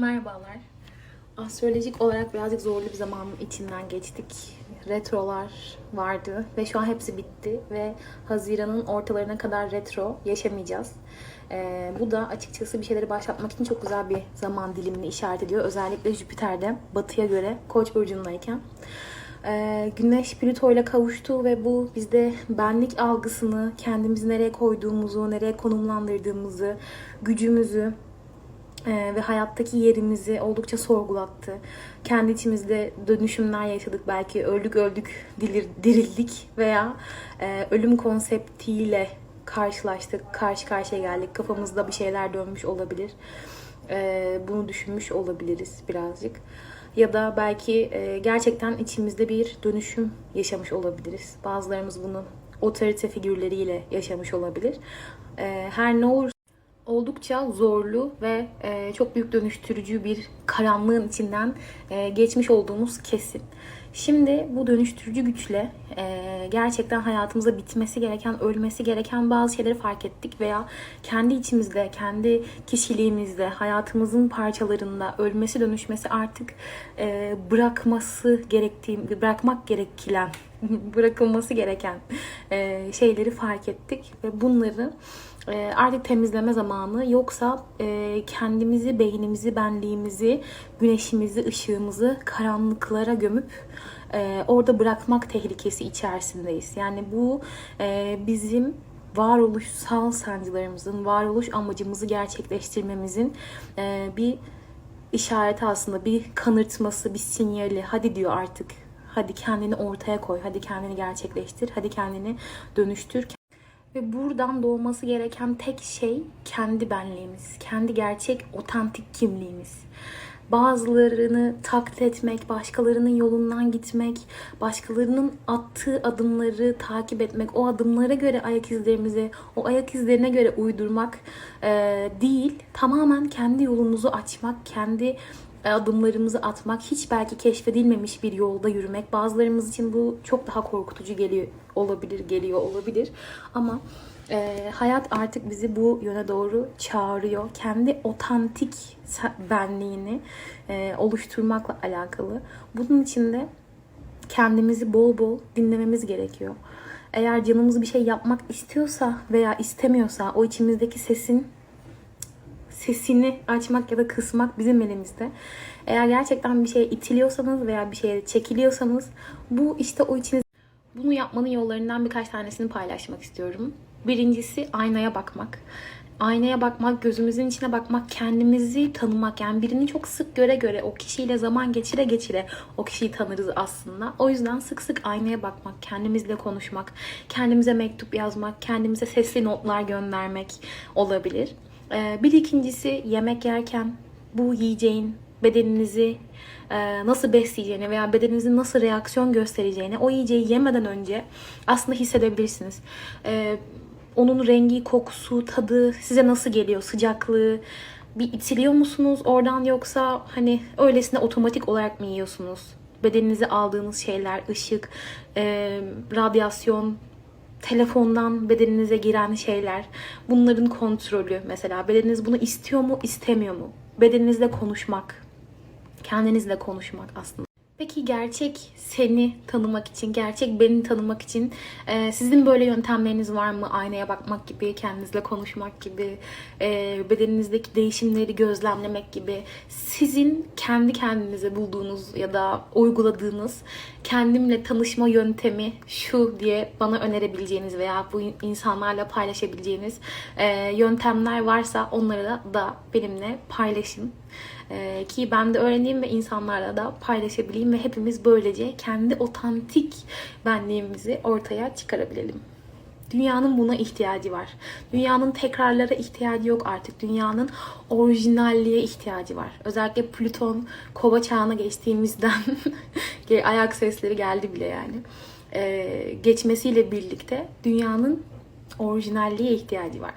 Merhabalar. Astrolojik olarak birazcık zorlu bir zamanın içinden geçtik. Retrolar vardı ve şu an hepsi bitti ve Haziran'ın ortalarına kadar retro yaşamayacağız. Ee, bu da açıkçası bir şeyleri başlatmak için çok güzel bir zaman dilimini işaret ediyor. Özellikle Jüpiter'de batıya göre Koç burcundayken. Ee, Güneş Plüto ile kavuştu ve bu bizde benlik algısını, kendimizi nereye koyduğumuzu, nereye konumlandırdığımızı, gücümüzü, ve hayattaki yerimizi oldukça sorgulattı. Kendi içimizde dönüşümler yaşadık. Belki öldük öldük dilir, dirildik veya e, ölüm konseptiyle karşılaştık. Karşı karşıya geldik. Kafamızda bir şeyler dönmüş olabilir. Ee, bunu düşünmüş olabiliriz birazcık. Ya da belki e, gerçekten içimizde bir dönüşüm yaşamış olabiliriz. Bazılarımız bunu otorite figürleriyle yaşamış olabilir. Ee, her ne olur oldukça zorlu ve e, çok büyük dönüştürücü bir karanlığın içinden e, geçmiş olduğumuz kesin. Şimdi bu dönüştürücü güçle e, gerçekten hayatımıza bitmesi gereken, ölmesi gereken bazı şeyleri fark ettik veya kendi içimizde, kendi kişiliğimizde, hayatımızın parçalarında ölmesi, dönüşmesi artık e, bırakması gerektiği, bırakmak gerekilen, bırakılması gereken e, şeyleri fark ettik ve bunları e, artık temizleme zamanı yoksa e, kendimizi, beynimizi, benliğimizi, güneşimizi, ışığımızı karanlıklara gömüp e, orada bırakmak tehlikesi içerisindeyiz. Yani bu e, bizim varoluşsal sancılarımızın, varoluş amacımızı gerçekleştirmemizin e, bir işareti aslında, bir kanırtması, bir sinyali. Hadi diyor artık. Hadi kendini ortaya koy, hadi kendini gerçekleştir, hadi kendini dönüştür. Ve buradan doğması gereken tek şey kendi benliğimiz, kendi gerçek otantik kimliğimiz. Bazılarını taklit etmek, başkalarının yolundan gitmek, başkalarının attığı adımları takip etmek, o adımlara göre ayak izlerimizi, o ayak izlerine göre uydurmak e, değil, tamamen kendi yolunuzu açmak, kendi adımlarımızı atmak, hiç belki keşfedilmemiş bir yolda yürümek. Bazılarımız için bu çok daha korkutucu geliyor olabilir, geliyor olabilir. Ama e, hayat artık bizi bu yöne doğru çağırıyor. Kendi otantik benliğini e, oluşturmakla alakalı. Bunun için de kendimizi bol bol dinlememiz gerekiyor. Eğer canımız bir şey yapmak istiyorsa veya istemiyorsa o içimizdeki sesin sesini açmak ya da kısmak bizim elimizde. Eğer gerçekten bir şeye itiliyorsanız veya bir şeye çekiliyorsanız bu işte o içiniz bunu yapmanın yollarından birkaç tanesini paylaşmak istiyorum. Birincisi aynaya bakmak. Aynaya bakmak, gözümüzün içine bakmak, kendimizi tanımak. Yani birini çok sık göre göre o kişiyle zaman geçire geçire o kişiyi tanırız aslında. O yüzden sık sık aynaya bakmak, kendimizle konuşmak, kendimize mektup yazmak, kendimize sesli notlar göndermek olabilir. Ee, bir ikincisi yemek yerken bu yiyeceğin bedeninizi e, nasıl besleyeceğini veya bedeninizin nasıl reaksiyon göstereceğini o yiyeceği yemeden önce aslında hissedebilirsiniz. Ee, onun rengi, kokusu, tadı size nasıl geliyor, sıcaklığı bir itiliyor musunuz oradan yoksa hani öylesine otomatik olarak mı yiyorsunuz? Bedeninize aldığınız şeyler, ışık, e, radyasyon, telefondan bedeninize giren şeyler, bunların kontrolü mesela. Bedeniniz bunu istiyor mu, istemiyor mu? Bedeninizle konuşmak, kendinizle konuşmak aslında. Peki gerçek seni tanımak için, gerçek beni tanımak için e, sizin böyle yöntemleriniz var mı? Aynaya bakmak gibi, kendinizle konuşmak gibi, e, bedeninizdeki değişimleri gözlemlemek gibi. Sizin kendi kendinize bulduğunuz ya da uyguladığınız kendimle tanışma yöntemi şu diye bana önerebileceğiniz veya bu insanlarla paylaşabileceğiniz e, yöntemler varsa onları da, benimle paylaşın. Ee, ki ben de öğreneyim ve insanlarla da paylaşabileyim ve hepimiz böylece kendi otantik benliğimizi ortaya çıkarabilelim. Dünyanın buna ihtiyacı var. Dünyanın tekrarlara ihtiyacı yok artık. Dünyanın orijinalliğe ihtiyacı var. Özellikle Plüton kova çağına geçtiğimizden ayak sesleri geldi bile yani. Ee, geçmesiyle birlikte dünyanın orijinalliğe ihtiyacı var.